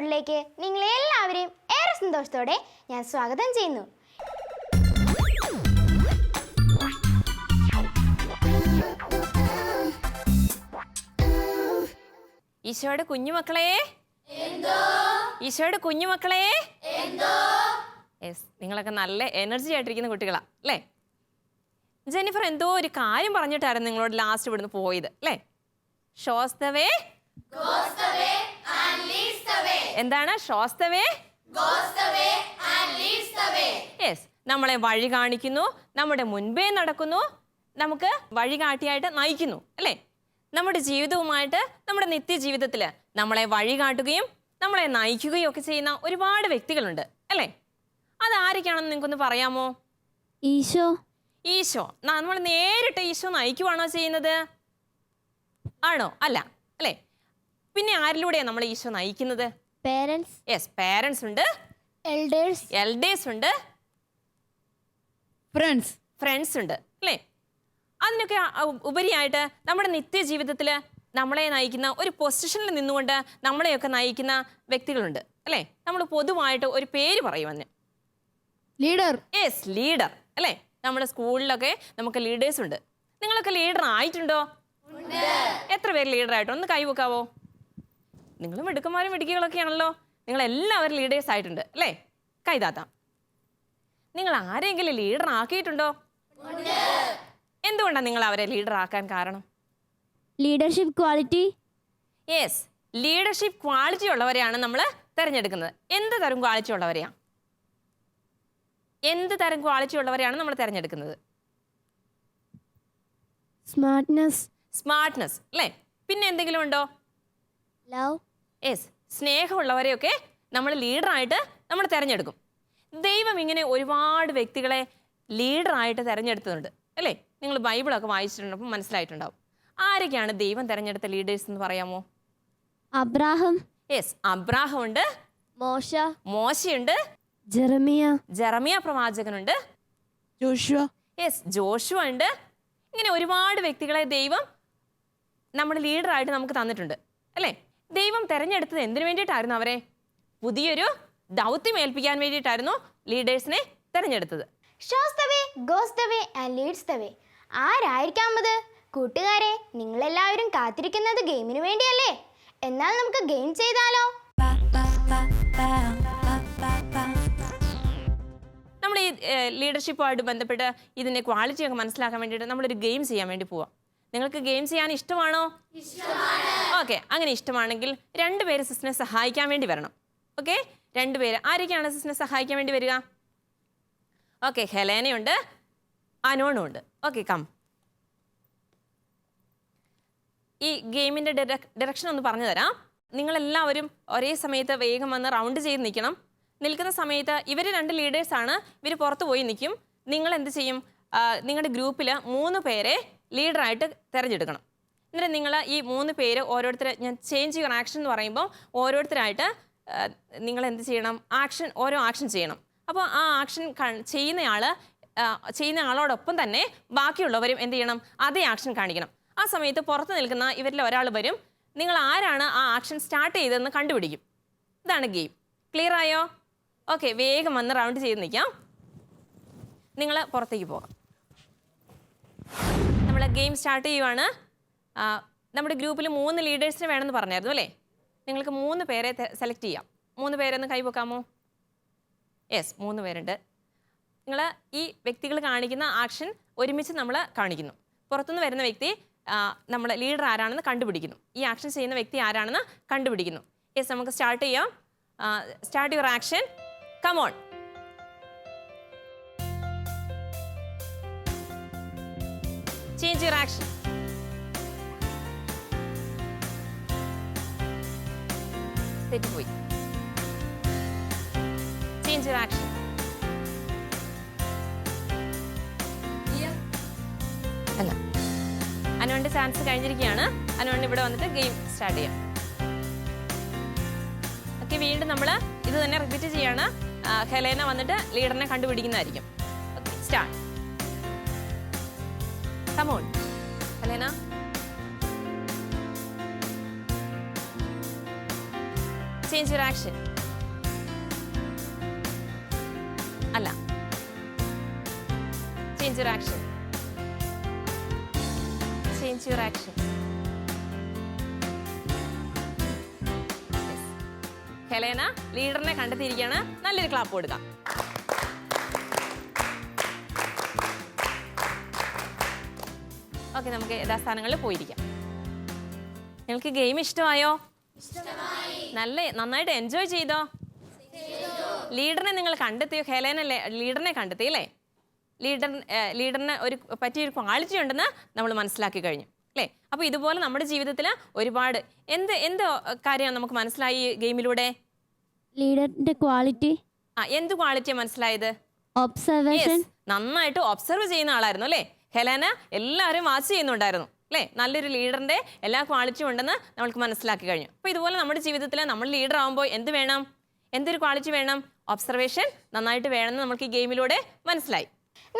എപ്പിസോഡിലേക്ക് നിങ്ങളെ എല്ലാവരെയും ഏറെ സന്തോഷത്തോടെ ഞാൻ സ്വാഗതം ചെയ്യുന്നു. ഈശോയുടെ കുഞ്ഞുമക്കളെ? ഈശോയുടെ കുഞ്ഞുമക്കളെ? യെസ് നിങ്ങളൊക്കെ നല്ല എനർജി ആയിട്ടിരിക്കുന്ന കുട്ടികളാ അല്ലേ? ജെന്നിഫർ എന്തോ ഒരു കാര്യം പറഞ്ഞിട്ടായിരുന്നു നിങ്ങളോട് ലാസ്റ്റ് ഇവിടുന്ന് പോയത് അല്ലേ? ഷോസ്തവേ എന്താണ്? ഷോസ്തവേ യെസ് നമ്മളെ വഴി കാണിക്കുന്നു. നമ്മുടെ മുൻപേ നടക്കുന്നു. നമുക്ക് വഴി കാട്ടിയായിട്ട് നയിക്കുന്നു. അല്ലേ? നമ്മുടെ ജീവിതവുമായിട്ട് നമ്മുടെ നിത്യജീവിതത്തിൽ നമ്മളെ വഴി കാട്ടുകയും നമ്മളെ നയിക്കുകയും ഒക്കെ ചെയ്യുന്ന ഒരുപാട് വ്യക്തികളുണ്ട്. അല്ലേ? അതാരൊക്കെയാണെന്ന് നിങ്ങൾക്കൊന്ന് പറയാമോ? ഈശോ. ഈശോ. നമ്മൾ നേരിട്ട് ഈശോ നയിക്കുവാണോ ചെയ്യുന്നത്? ആണോ? അല്ലേ. പിന്നെ ആരിലൂടെയാണ് നമ്മൾ ഈശോ നയിക്കുന്നത്? പേരൻസ് യെസ് പേരൻസ് ഉണ്ട്. എൽഡേഴ്സ് എൽഡേഴ്സ് ഉണ്ട്. ഫ്രണ്ട്സ് ഫ്രണ്ട്സ് ഉണ്ട് അല്ലേ? അതിനൊക്കെ ഉപരിയായിട്ട് നമ്മുടെ നിത്യജീവിതത്തിൽ നമ്മളെ നയിക്കുന്ന ഒരു പൊസിഷനിൽ നിന്നുകൊണ്ട് നമ്മളെയൊക്കെ നയിക്കുന്ന വ്യക്തികളുണ്ട് അല്ലേ? നമ്മൾ പൊതുവായിട്ട് ഒരു പേര് പറയും അതിന്. ലീഡർ യെസ് ലീഡർ അല്ലേ? നമ്മുടെ സ്കൂളിലൊക്കെ നമുക്ക് ലീഡേഴ്സ് ഉണ്ട്. നിങ്ങളൊക്കെ ലീഡർ ആയിട്ടുണ്ടോ? എത്ര പേര് ലീഡർ ആയിട്ടോ ഒന്ന് കൈവെക്കാവോ? നിങ്ങൾ മിടുക്കന്മാരും മിടുക്കികളൊക്കെയാണല്ലോ. നിങ്ങൾ എല്ലാവരും ലീഡേഴ്സ് ആയിട്ടുണ്ട് അല്ലേ? കൈതാത്താം. നിങ്ങൾ ആരെങ്കിലും ലീഡർ ആക്കിയിട്ടുണ്ടോ? എന്തുകൊണ്ടാണ് നിങ്ങൾ അവരെ ലീഡർ ആക്കാൻ കാരണം? Leadership quality yes leadership quality ഉള്ളവരെയാണ് നമ്മൾ തിരഞ്ഞെടുക്കുന്നത്. എന്ത് തരം ക്വാളിറ്റി ഉള്ളവരെയാണ് എന്ത് തരം ക്വാളിറ്റി ഉള്ളവരെയാണ് നമ്മൾ തിരഞ്ഞെടുക്കുന്നത്? സ്മാർട്ട്നെസ് സ്മാർട്ട്നെസ് അല്ലേ? പിന്നെ എന്തെങ്കിലും ഉണ്ടോ? ലവ് യെസ് സ്നേഹമുള്ളവരെയൊക്കെ നമ്മൾ ലീഡറായിട്ട് നമ്മൾ തിരഞ്ഞെടുക്കും. ദൈവം ഇങ്ങനെ ഒരുപാട് വ്യക്തികളെ ലീഡറായിട്ട് തിരഞ്ഞെടുത്തിട്ടുണ്ട്. അല്ലേ? നിങ്ങൾ ബൈബിളൊക്കെ വായിച്ചിട്ടുണ്ടപ്പോൾ മനസ്സിലായിട്ടുണ്ടാവും. ആരൊക്കെയാണ് ദൈവം തിരഞ്ഞെടുത്ത ലീഡേഴ്സ് എന്ന് പറയാമോ? അബ്രാഹം. യെസ് അബ്രാഹം ഉണ്ട് മോശ. മോശയുണ്ട്. ജെറമിയ. ജെറമിയ പ്രവാചകനുണ്ട്. ജോഷുവ. യെസ് ജോഷുവ ഉണ്ട്. ഇങ്ങനെ ഒരുപാട് വ്യക്തികളെ ദൈവം നമ്മുടെ ലീഡറായിട്ട് നമുക്ക് തന്നിട്ടുണ്ട്. അല്ലേ? ദൈവം തെരഞ്ഞെടുത്തത് എന്തിനു വേണ്ടിയിട്ടായിരുന്നു അവരെ? പുതിയൊരു ദൗത്യം ഏൽപ്പിക്കാൻ വേണ്ടിയിട്ടായിരുന്നു ലീഡേഴ്സിനെ തെരഞ്ഞെടുത്തത്. Shows the way goes the way and leads the way ആരായിരിക്കാമത് കൂട്ടുകാരെ നിങ്ങളെല്ലാവരും കാത്തിരിക്കുന്നത് ഗെയിമിന് വേണ്ടിയല്ലേ? എന്നാൽ നമുക്ക് ഗെയിം ചെയ്താലോ? നമ്മൾ ഈ ലീഡർഷിപ്പുമായിട്ട് ബന്ധപ്പെട്ട് ഇതിന്റെ ക്വാളിറ്റി ഒക്കെ മനസ്സിലാക്കാൻ വേണ്ടിയിട്ട് നമ്മളൊരു ഗെയിം ചെയ്യാൻ വേണ്ടി പോവാം. നിങ്ങൾക്ക് ഗെയിം ചെയ്യാൻ ഇഷ്ടമാണോ? ഓക്കെ അങ്ങനെ ഇഷ്ടമാണെങ്കിൽ രണ്ടുപേര് സിസ്റ്റിനെ സഹായിക്കാൻ വേണ്ടി വരണം. ഓക്കെ രണ്ടുപേര് ആരൊക്കെയാണ് സിസ്റ്റിനെ സഹായിക്കാൻ വേണ്ടി വരിക? ഓക്കെ ഹെലേനയുണ്ട് അനോണും ഉണ്ട് ഓക്കെ കം. ഈ ഗെയിമിന്റെ ഡയറക്ഷൻ ഒന്ന് പറഞ്ഞു തരാം. നിങ്ങളെല്ലാവരും ഒരേ സമയത്ത് വേഗം വന്ന് റൗണ്ട് ചെയ്ത് നിൽക്കണം. നിൽക്കുന്ന സമയത്ത് ഇവർ രണ്ട് ലീഡേഴ്സാണ് ഇവർ പുറത്ത് പോയി നിൽക്കും. നിങ്ങൾ എന്ത് ചെയ്യും നിങ്ങളുടെ ഗ്രൂപ്പിൽ മൂന്ന് പേരെ ലീഡറായിട്ട് തിരഞ്ഞെടുക്കണം. എന്നിട്ട് നിങ്ങൾ ഈ മൂന്ന് പേര് ഓരോരുത്തർ ഞാൻ ചേഞ്ച് യുവർ ആക്ഷൻ എന്ന് പറയുമ്പോൾ ഓരോരുത്തരായിട്ട് നിങ്ങൾ എന്ത് ചെയ്യണം? ആക്ഷൻ ഓരോ ആക്ഷൻ ചെയ്യണം. അപ്പോൾ ആ ആക്ഷൻ ചെയ്യുന്നയാൾ ചെയ്യുന്ന ആളോടൊപ്പം തന്നെ ബാക്കിയുള്ളവരും എന്ത് ചെയ്യണം? അതേ ആക്ഷൻ കാണിക്കണം. ആ സമയത്ത് പുറത്ത് നിൽക്കുന്ന ഇവരിൽ ഒരാൾ വരും. നിങ്ങൾ ആരാണ് ആ ആക്ഷൻ സ്റ്റാർട്ട് ചെയ്തതെന്ന് കണ്ടുപിടിക്കും. ഇതാണ് ഗെയിം ക്ലിയർ ആയോ? ഓക്കെ വേഗം വന്ന് റൗണ്ട് ചെയ്ത് നിൽക്കാം. നിങ്ങൾ പുറത്തേക്ക് പോകാം. നമ്മൾ ഗെയിം സ്റ്റാർട്ട് ചെയ്യുവാണ്. നമ്മുടെ ഗ്രൂപ്പിൽ മൂന്ന് ലീഡേഴ്സിന് വേണമെന്ന് പറഞ്ഞായിരുന്നു അല്ലേ? നിങ്ങൾക്ക് മൂന്ന് പേരെ സെലക്ട് ചെയ്യാം. മൂന്ന് പേരൊന്ന് കൈവെക്കാമോ യെസ് മൂന്ന് പേരുണ്ട്. നിങ്ങൾ ഈ വ്യക്തികൾ കാണിക്കുന്ന ആക്ഷൻ ഒരുമിച്ച് നമ്മൾ കാണിക്കുന്നു. പുറത്തുനിന്ന് വരുന്ന വ്യക്തി നമ്മൾ ലീഡർ ആരാണെന്ന് കണ്ടുപിടിക്കുന്നു. ഈ ആക്ഷൻ ചെയ്യുന്ന വ്യക്തി ആരാണെന്ന് കണ്ടുപിടിക്കുന്നു. യെസ് നമുക്ക് സ്റ്റാർട്ട് ചെയ്യാം. Start your action. Come on change your action തെറ്റിപ്പോയി ചേഞ്ച് യുവർ ആക്ഷൻ അല്ല. അനുവിന്റെ ചാൻസ് കഴിഞ്ഞിരിക്കുകയാണ്. അനുവിന് ഇവിടെ വന്നിട്ട് ഗെയിം സ്റ്റാർട്ട് ചെയ്യാം. ഓക്കെ വീണ്ടും നമ്മൾ ഇത് തന്നെ റിപ്പീറ്റ് ചെയ്യാണ്. ഹെലേന വന്നിട്ട് ലീഡറിനെ കണ്ടുപിടിക്കുന്നതായിരിക്കും. Okay start come on Helena change your action അല്ല change your action change your action Helena ലീഡറിനെ കണ്ടെത്തിയിരിക്കുകയാണ്. നല്ലൊരു ക്ലാപ്പ് കൊടുക്കാം. ഓക്കെ നമുക്ക് യഥാസ്ഥാനങ്ങളിൽ പോയിരിക്കാം. നിങ്ങൾക്ക് ഗെയിം ഇഷ്ടമായോ? നല്ല നന്നായിട്ട് എൻജോയ് ചെയ്തോ? ലീഡറിനെ നിങ്ങൾ കണ്ടെത്തിയോ? ഹെലേനല്ലേ ലീഡറിനെ കണ്ടെത്തി അല്ലേ? ലീഡർ ലീഡറിന് ഒരു പറ്റിയ ഒരു ക്വാളിറ്റി ഉണ്ടെന്ന് നമ്മൾ മനസ്സിലാക്കി കഴിഞ്ഞു അല്ലേ? അപ്പോൾ ഇതുപോലെ നമ്മുടെ ജീവിതത്തിൽ ഒരുപാട് എന്ത് എന്ത് കാര്യമാണ് നമുക്ക് മനസ്സിലായി ഗെയിമിലൂടെ ലീഡറിന്റെ ക്വാളിറ്റി ആ എന്ത് ക്വാളിറ്റിയാണ് മനസ്സിലായത്? ഒബ്സർവേഷൻ നന്നായിട്ട് ഒബ്സർവ് ചെയ്യുന്ന ആളായിരുന്നു അല്ലേ? ഹെലേന എല്ലാവരും വാച്ച് ചെയ്യുന്നുണ്ടായിരുന്നു. അല്ലേ? നല്ലൊരു ലീഡറിന്റെ എല്ലാ ക്വാളിറ്റിയും ഉണ്ടെന്ന് നമ്മൾക്ക് മനസ്സിലാക്കി കഴിഞ്ഞു. അപ്പോൾ ഇതുപോലെ നമ്മുടെ ജീവിതത്തിൽ നമ്മൾ ലീഡർ ആകുമ്പോൾ എന്ത് വേണം? എന്തൊരു ക്വാളിറ്റി വേണം? ഒബ്സർവേഷൻ നന്നായിട്ട് വേണമെന്ന് നമുക്ക് ഈ ഗെയിമിലൂടെ മനസ്സിലായി.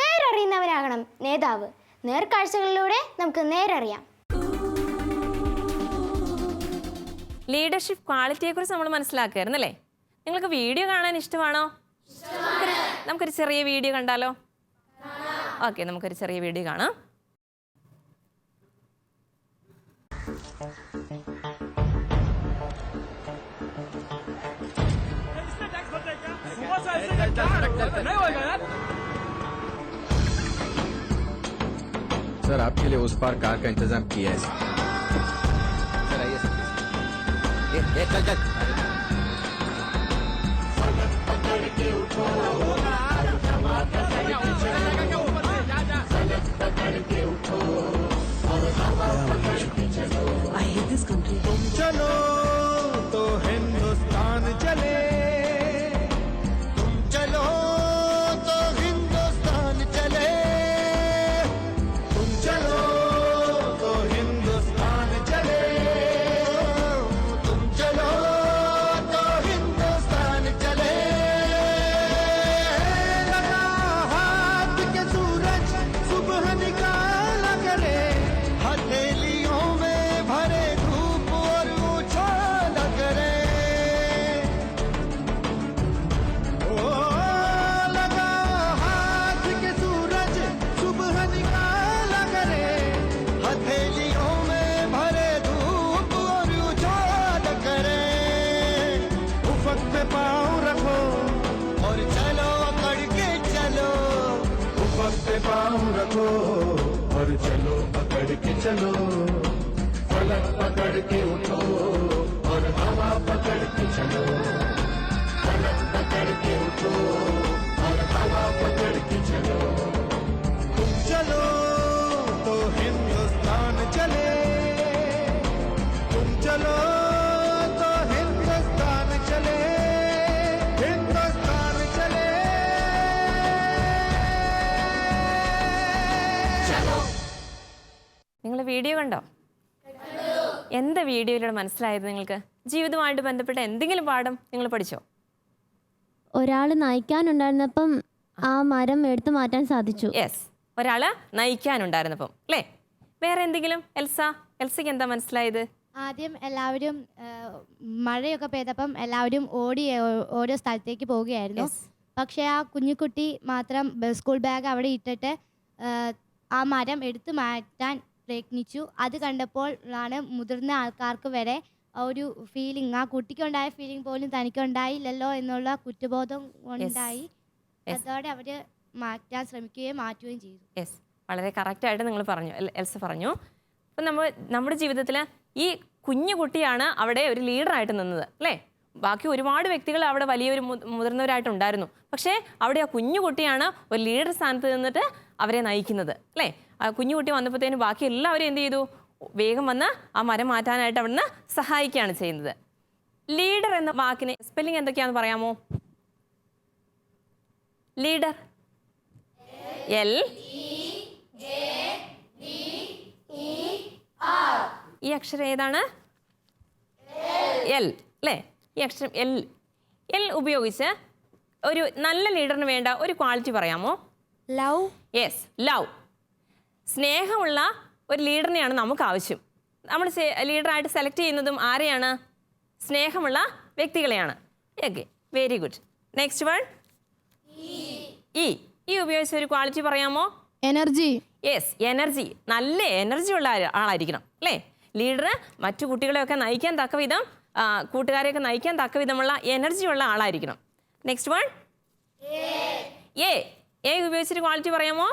നേരറിയുന്നവരാകണം നേതാവ്. നേർക്കാഴ്ചകളിലൂടെ നമുക്ക് നേരറിയാം. ലീഡർഷിപ്പ് ക്വാളിറ്റിയെ കുറിച്ച് നമ്മൾ മനസ്സിലാക്കുകയായിരുന്നു അല്ലേ? നിങ്ങൾക്ക് വീഡിയോ കാണാൻ ഇഷ്ടമാണോ? നമുക്കൊരു ചെറിയ വീഡിയോ കണ്ടാലോ? ഓക്കെ നമുക്കൊരു ചെറിയ വീഡിയോ കാണാം सर आपके लिए उस पार कार का इंतजाम किया है सर सर 나를 깨우쳐 어느 상황 밖에 चले तुम चलो तो हिंदुस्तान चले हिंदुस्तान चले നിങ്ങൾ വീഡിയോ കണ്ടോ എന്താ വീഡിയോയിലൂടെ മനസ്സിലായത് നിങ്ങൾക്ക് ജീവിതവുമായിട്ട് ബന്ധപ്പെട്ട എന്തെങ്കിലും പാഠം നിങ്ങൾ പഠിച്ചോ ഒരാൾ നയിക്കാനുണ്ടായിരുന്നപ്പം ആ മരം എടുത്തു മാറ്റാൻ സാധിച്ചു യെസ് ഒരാള് നയിക്കാനുണ്ടായിരുന്നപ്പം അല്ലേ വേറെ എന്തെങ്കിലും? എൽസ എൽസയ്ക്ക് എന്താ മനസ്സിലായത്? ആദ്യം എല്ലാവരും മഴയൊക്കെ പെയ്തപ്പം എല്ലാവരും ഓടി ഓ- ഓരോ സ്ഥലത്തേക്ക് പോവുകയായിരുന്നു. Yes. പക്ഷേ ആ കുഞ്ഞുകുട്ടി മാത്രം ബ- സ്കൂൾ ബാഗ് അവിടെ ഇട്ടിട്ട് ആ, ആ മരം എടുത്തു മാറ്റാൻ പ്രയത്നിച്ചു. അത് കണ്ടപ്പോൾ ആണ് മുതിർന്ന ആൾക്കാർക്ക് വരെ ആ ഒരു ഫീലിംഗ് ആ കുട്ടിക്കുണ്ടായ ഫീലിംഗ് പോലും തനിക്കുണ്ടായില്ലല്ലോ എന്നുള്ള കുറ്റബോധം ഉണ്ടായി. Yes. അതോടെ അവർ മാറ്റാൻ ശ്രമിക്കുകയും മാറ്റുകയും ചെയ്തു. യെസ് വളരെ കറക്റ്റായിട്ട് നിങ്ങൾ പറഞ്ഞു എൽ- എൽസ പറഞ്ഞു. അപ്പം നമ്മൾ നമ്മുടെ ജീവിതത്തിൽ ഈ കുഞ്ഞു കുട്ടിയാണ് അവിടെ ഒരു ലീഡറായിട്ട് നിന്നത് അല്ലേ? ബാക്കി ഒരുപാട് വ്യക്തികൾ അവിടെ വലിയൊരു മുതിർന്നവരായിട്ട് മുതിർന്നവരായിട്ടുണ്ടായിരുന്നു. പക്ഷേ അവിടെ ആ കുഞ്ഞു കുട്ടിയാണ് ഒരു ലീഡർ സ്ഥാനത്ത് നിന്നിട്ട് അവരെ നയിക്കുന്നത് അല്ലേ? ആ കുഞ്ഞു കുട്ടി വന്നപ്പോഴത്തേനും ബാക്കി എല്ലാവരും എന്ത് ചെയ്തു? വേഗം വന്ന് ആ മരം മാറ്റാനായിട്ട് അവിടുന്ന് സഹായിക്കുകയാണ് ചെയ്യുന്നത്. ലീഡർ എന്ന വാക്കിന് സ്പെല്ലിംഗ് എന്തൊക്കെയാണെന്ന് പറയാമോ? ലീഡർ എൽ ഈ അക്ഷരം ഏതാണ്? എൽ. അല്ലേ? ഈ അക്ഷരം എൽ. എൽ ഉപയോഗിച്ച് ഒരു നല്ല ലീഡറിന് വേണ്ട ഒരു ക്വാളിറ്റി പറയാമോ? ലവ് യെസ് ലവ് സ്നേഹമുള്ള ഒരു ലീഡറിനെയാണ് നമുക്ക് ആവശ്യം. നമ്മൾ ലീഡറായിട്ട് സെലക്ട് ചെയ്യുന്നതും ആരെയാണ്? സ്നേഹമുള്ള വ്യക്തികളെയാണ്. Okay very good next one E. ഈ ഉപയോഗിച്ച ഒരു ക്വാളിറ്റി പറയാമോ? എനർജി യെസ് എനർജി നല്ല എനർജി ഉള്ള ആൾ ആളായിരിക്കണം അല്ലേ? ലീഡർ മറ്റു കുട്ടികളെയൊക്കെ നയിക്കാൻ തക്ക വിധം കൂട്ടുകാരെയൊക്കെ നയിക്കാൻ തക്ക വിധമുള്ള എനർജി ഉള്ള ആളായിരിക്കണം. നെക്സ്റ്റ് വൺ എ എ ഉപയോഗിച്ചൊരു ക്വാളിറ്റി പറയാമോ?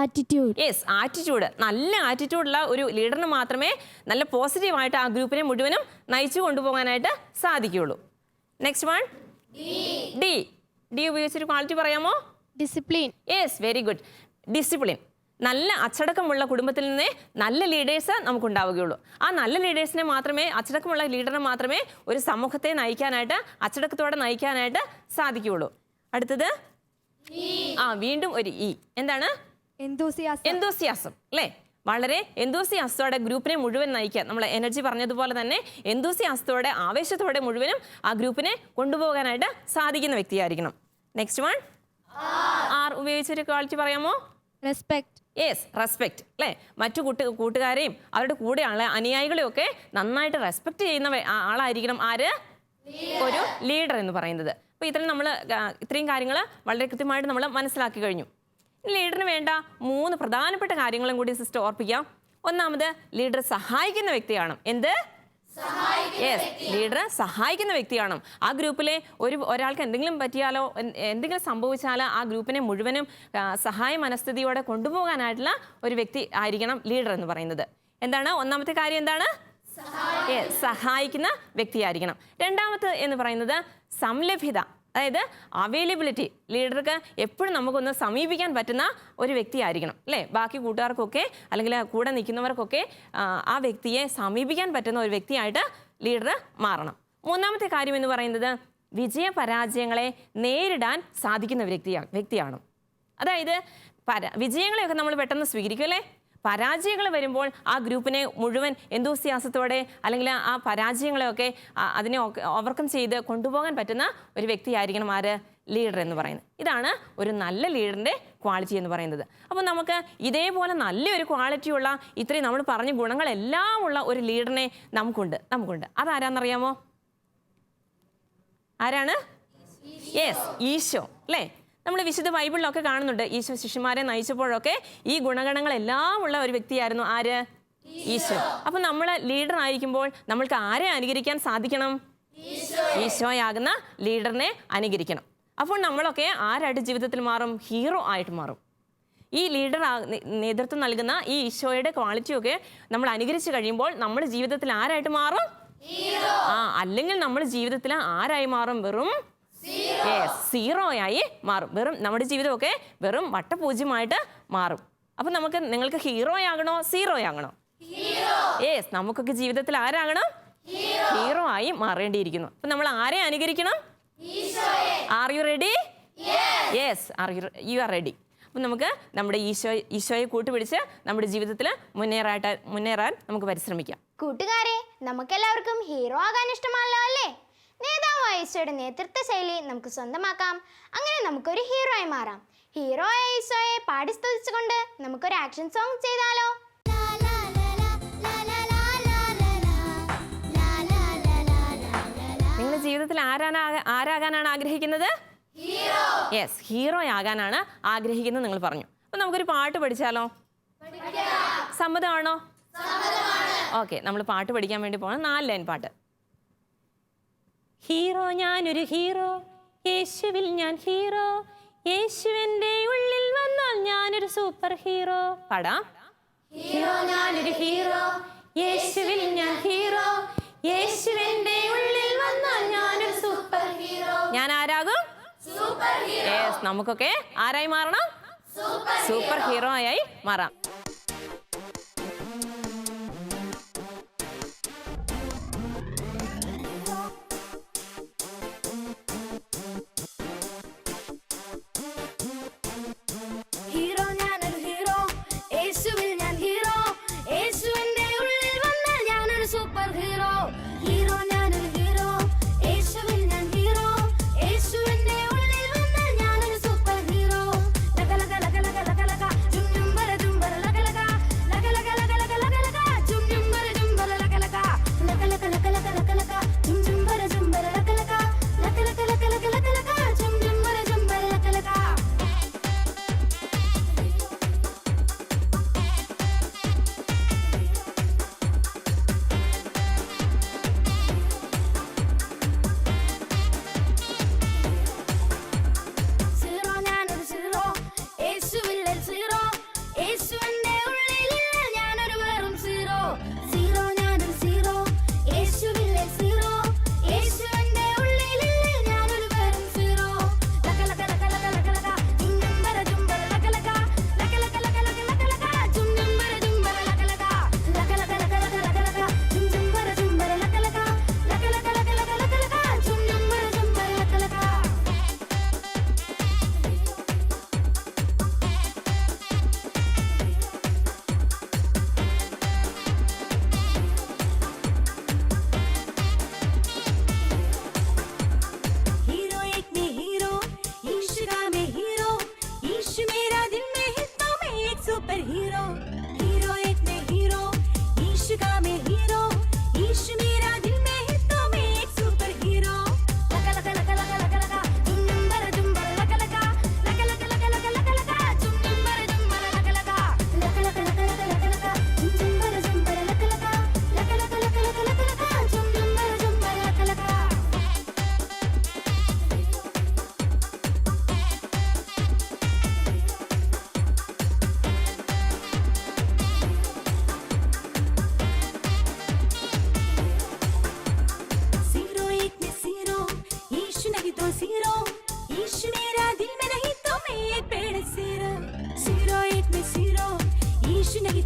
ആറ്റിറ്റ്യൂഡ് യെസ് ആറ്റിറ്റ്യൂഡ് നല്ല ആറ്റിറ്റ്യൂഡുള്ള ഒരു ലീഡറിന് മാത്രമേ നല്ല പോസിറ്റീവായിട്ട് ആ ഗ്രൂപ്പിനെ മുഴുവനും നയിച്ചു കൊണ്ടുപോകാനായിട്ട് സാധിക്കുകയുള്ളൂ. നെക്സ്റ്റ് വൺ ഡി ഡി ഉപയോഗിച്ചൊരു ക്വാളിറ്റി പറയാമോ? Discipline yes very good discipline നല്ല അച്ചടക്കമുള്ള കുടുംബത്തിൽ നിന്നേ നല്ല ലീഡേഴ്സ് നമുക്കുണ്ടാവുകയുള്ളൂ. ആ നല്ല ലീഡേഴ്സിനെ മാത്രമേ അച്ചടക്കമുള്ള ലീഡറിനെ മാത്രമേ ഒരു സമൂഹത്തെ നയിക്കാനായിട്ട് അച്ചടക്കത്തോടെ നയിക്കാനായിട്ട് സാധിക്കുകയുള്ളൂ. അടുത്തത് ആ വീണ്ടും ഒരു ഇ എന്താണ്? എന്തൂസിയാസം. എന്തോസിയാസം അല്ലേ? വളരെ എന്തോസിയാസത്തോടെ ഗ്രൂപ്പിനെ മുഴുവൻ നയിക്കാൻ നമ്മൾ എനർജി പറഞ്ഞതുപോലെ തന്നെ എന്തോസിയാസത്തോടെ ആവേശത്തോടെ മുഴുവനും ആ ഗ്രൂപ്പിനെ കൊണ്ടുപോകാനായിട്ട് സാധിക്കുന്ന വ്യക്തിയായിരിക്കണം. നെക്സ്റ്റ് വൺ ആർ ഉപയോഗിച്ചൊരു ക്വാളിറ്റി പറയാമോ? റെസ്പെക്ട് റെസ്പെക്റ്റ് അല്ലേ? മറ്റു കൂട്ട് കൂട്ടുകാരെയും അവരുടെ കൂടെയുള്ള അനുയായികളെയും ഒക്കെ നന്നായിട്ട് റെസ്പെക്ട് ചെയ്യുന്ന ആളായിരിക്കണം ആര്? ഒരു ലീഡർ എന്ന് പറയുന്നത്. അപ്പോൾ ഇത്രയും നമ്മൾ ഇത്രയും കാര്യങ്ങൾ വളരെ കൃത്യമായിട്ട് നമ്മൾ മനസ്സിലാക്കി കഴിഞ്ഞു. ലീഡറിന് വേണ്ട മൂന്ന് പ്രധാനപ്പെട്ട കാര്യങ്ങളും കൂടി സിസ്റ്റർ ഓർപ്പിക്കാം. ഒന്നാമത് ലീഡർ സഹായിക്കുന്ന വ്യക്തിയാണ്. എന്ത്? യെസ് ലീഡർ സഹായിക്കുന്ന വ്യക്തിയാണ്. ആ ഗ്രൂപ്പിലെ ഒരു ഒരാൾക്ക് എന്തെങ്കിലും പറ്റിയാലോ എന്തെങ്കിലും സംഭവിച്ചാലോ ആ ഗ്രൂപ്പിനെ മുഴുവനും സഹായ മനസ്ഥിതിയോടെ കൊണ്ടുപോകാനായിട്ടുള്ള ഒരു വ്യക്തി ആയിരിക്കണം ലീഡർ എന്ന് പറയുന്നത്. എന്താണ്? ഒന്നാമത്തെ കാര്യം എന്താണ്? സഹായിക്കുന്ന വ്യക്തിയായിരിക്കണം. രണ്ടാമത്തെ എന്ന് പറയുന്നത് സംലഭ്യത. അതായത് അവൈലബിലിറ്റി ലീഡർക്ക് എപ്പോഴും നമുക്കൊന്ന് സമീപിക്കാൻ പറ്റുന്ന ഒരു വ്യക്തി ആയിരിക്കണം അല്ലേ? ബാക്കി കൂട്ടുകാർക്കൊക്കെ അല്ലെങ്കിൽ കൂടെ നിൽക്കുന്നവർക്കൊക്കെ ആ, വ്യക്തിയെ സമീപിക്കാൻ പറ്റുന്ന ഒരു വ്യക്തിയായിട്ട് ലീഡർ മാറണം. മൂന്നാമത്തെ കാര്യം എന്ന് പറയുന്നത് വിജയ പരാജയങ്ങളെ നേരിടാൻ സാധിക്കുന്ന വ്യക്തിയാണ് വ്യക്തിയാണ്. അതായത് പര വിജയങ്ങളെയൊക്കെ നമ്മൾ പെട്ടെന്ന് സ്വീകരിക്കും അല്ലേ? പരാജയങ്ങൾ വരുമ്പോൾ ആ ഗ്രൂപ്പിനെ മുഴുവൻ എന്തോസിയാസത്തോടെ അല്ലെങ്കിൽ ആ പരാജയങ്ങളെയൊക്കെ അതിനെ ഓവർകം ചെയ്ത് കൊണ്ടുപോകാൻ പറ്റുന്ന ഒരു വ്യക്തിയായിരിക്കണം ആര്? ലീഡർ എന്ന് പറയുന്നത്. ഇതാണ് ഒരു നല്ല ലീഡറിന്റെ ക്വാളിറ്റി എന്ന് പറയുന്നത്. അപ്പോൾ നമുക്ക് ഇതേപോലെ നല്ലൊരു ക്വാളിറ്റിയുള്ള ഇത്രയും നമ്മൾ പറഞ്ഞ ഗുണങ്ങളെല്ലാം ഉള്ള ഒരു ലീഡറിനെ നമുക്കുണ്ട്. നമുക്കുണ്ട്. അതാരാന്നറിയാമോ? ആരാണ്? യെസ് ഈശോ അല്ലേ? നമ്മൾ വിശുദ്ധ ബൈബിളിലൊക്കെ കാണുന്നുണ്ട്. ഈശോ ശിഷ്യന്മാരെ നയിച്ചപ്പോഴൊക്കെ ഈ ഗുണഗണങ്ങളെല്ലാം ഉള്ള ഒരു വ്യക്തിയായിരുന്നു ആര്? ഈശോ. അപ്പൊ നമ്മൾ ലീഡർ ആയിരിക്കുമ്പോൾ നമ്മൾക്ക് ആരെ അനുകരിക്കാൻ സാധിക്കണം? ഈശോയാകുന്ന ലീഡറിനെ അനുകരിക്കണം. അപ്പോൾ നമ്മളൊക്കെ ആരായിട്ട് ജീവിതത്തിൽ മാറും? ഹീറോ ആയിട്ട് മാറും. ഈ ലീഡർ നേതൃത്വം നൽകുന്ന ഈ ഈശോയുടെ ക്വാളിറ്റിയൊക്കെ നമ്മൾ അനുകരിച്ച് കഴിയുമ്പോൾ നമ്മൾ ജീവിതത്തിൽ ആരായിട്ട് മാറും? ആ അല്ലെങ്കിൽ നമ്മൾ ജീവിതത്തിൽ ആരായി മാറും? വെറും സീറോ ആയി മാറും. വെറും നമ്മുടെ ജീവിതമൊക്കെ വെറും വട്ടപൂജ്യമായിട്ട് മാറും. അപ്പൊ നമുക്ക് നിങ്ങൾക്ക് ഹീറോയാകണോ സീറോയാകണോ സീറോ ആകണോ? യെസ് നമുക്കൊക്കെ ജീവിതത്തിൽ ആരാകണം? ഹീറോ ആയി മാറേണ്ടിയിരിക്കുന്നു. അപ്പൊ നമ്മൾ ആരെ അനുകരിക്കണം? Are you ready yes are you you are ready അപ്പം നമുക്ക് നമ്മുടെ ഈശോ ഈശോയെ കൂട്ടുപിടിച്ച് നമ്മുടെ ജീവിതത്തിൽ മുന്നേറായിട്ട് മുന്നേറാൻ നമുക്ക് പരിശ്രമിക്കാം. കൂട്ടുകാരെ നമുക്കെല്ലാവർക്കും ഹീറോ ആകാൻ ഇഷ്ടമല്ലോ അല്ലേ? നേതാവായ ഈശോയുടെ നേതൃത്വ ശൈലി നമുക്ക് സ്വന്തമാക്കാം. അങ്ങനെ നമുക്കൊരു ഹീറോ ആയി മാറാം. ഹീറോ ഐസോയെ ഈശോയെ പാടി സ്തുതിച്ചുകൊണ്ട് നമുക്കൊരു ആക്ഷൻ സോങ് ചെയ്താലോ? നിങ്ങൾ ജീവിതത്തിൽ ആരാണ് ആരാകാനാണ് ആഗ്രഹിക്കുന്നത്? യെസ് ഹീറോ ആകാനാണ് ആഗ്രഹിക്കുന്നത് നിങ്ങൾ പറഞ്ഞു. അപ്പൊ നമുക്കൊരു പാട്ട് പഠിച്ചാലോ? സമ്മതമാണോ? ഓക്കെ നമ്മൾ പാട്ട് പഠിക്കാൻ വേണ്ടി പോകണം നാല് ലൈൻ പാട്ട്. ഹീറോ ഞാനൊരു ഹീറോ. യേശുവിൽ ഞാൻ ഹീറോ. യേശുവിന്റെ ഉള്ളിൽ വന്നാൽ ഞാനൊരു സൂപ്പർ ഹീറോ. പാടാം. ഹീറോ ഞാനൊരു ഹീറോ. യേശുവിൽ ഞാൻ ഹീറോ. യേശുവിന്റെ ഉള്ളിൽ വന്നാൽ ഞാനൊരു സൂപ്പർ ഹീറോ. ഞാൻ ആരാകും? സൂപ്പർ യെസ് നമുക്കൊക്കെ ആരായി മാറണം? സൂപ്പർ ഹീറോ ആയി മാറാം.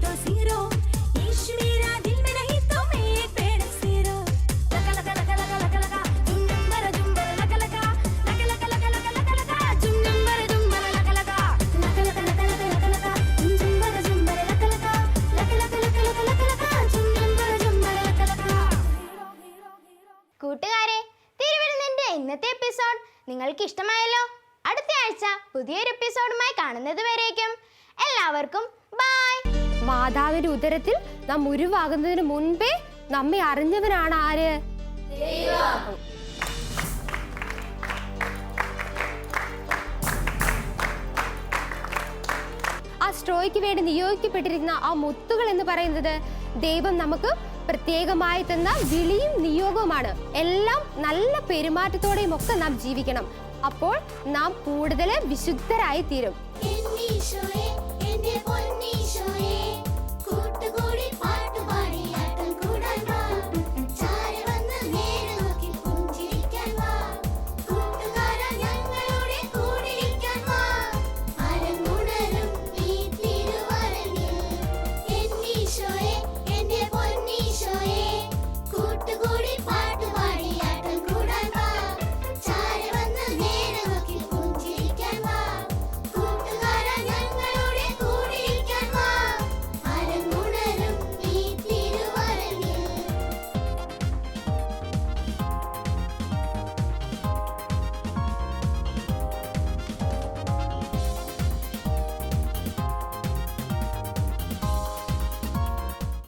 Bendito ഉദരത്തിൽ നാം ഉരുവാകുന്നതിന് മുൻപേ നമ്മെ അറിഞ്ഞവനാണ് ആര്? ആ സ്ട്രോയ്ക്ക് വേണ്ടി നിയോഗിക്കപ്പെട്ടിരിക്കുന്ന ആ മുത്തുകൾ എന്ന് പറയുന്നത് ദൈവം നമുക്ക് പ്രത്യേകമായി തന്ന വിളിയും നിയോഗവുമാണ്. എല്ലാം നല്ല പെരുമാറ്റത്തോടെയും ഒക്കെ നാം ജീവിക്കണം. അപ്പോൾ നാം കൂടുതൽ വിശുദ്ധരായി തീരും